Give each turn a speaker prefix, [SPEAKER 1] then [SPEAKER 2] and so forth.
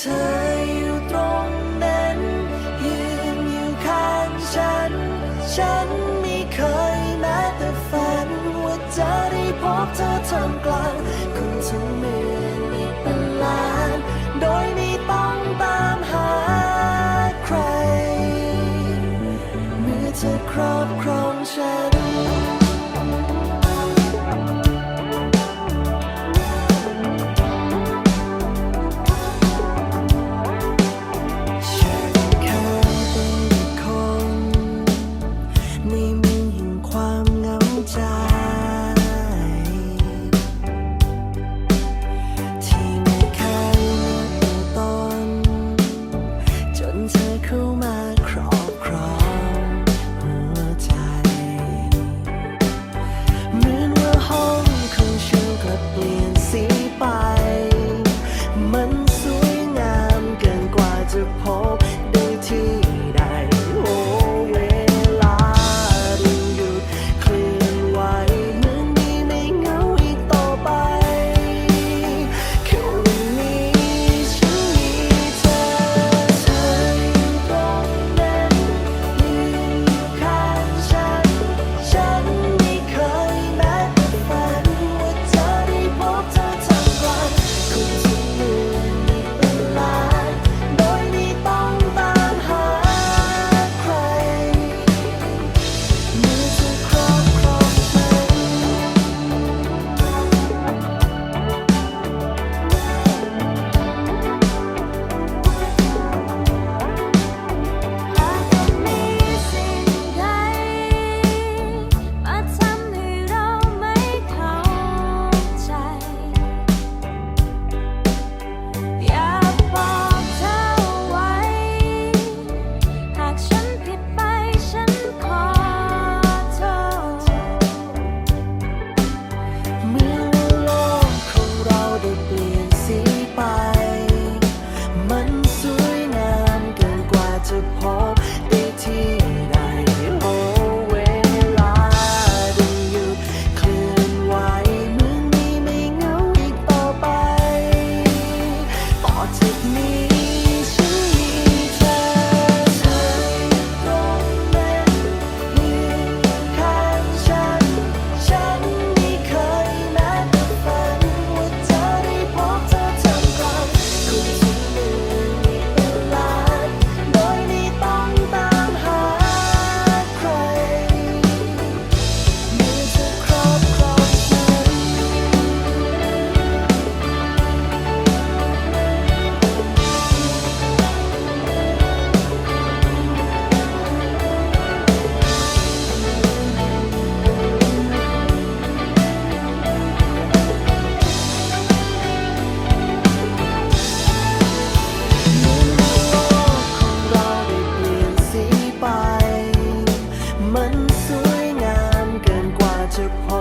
[SPEAKER 1] เธออยู่ตรงนั้น ยืนอยู่ข้างฉัน ฉันไม่เคยแม้แต่ฝัน ว่าจะได้พบเธอท่ามกลางคนทั้งหมื่นเป็นล้าน โดยไม่ต้องตามหาใคร เมื่อเธอครอบครองฉัน disappoint.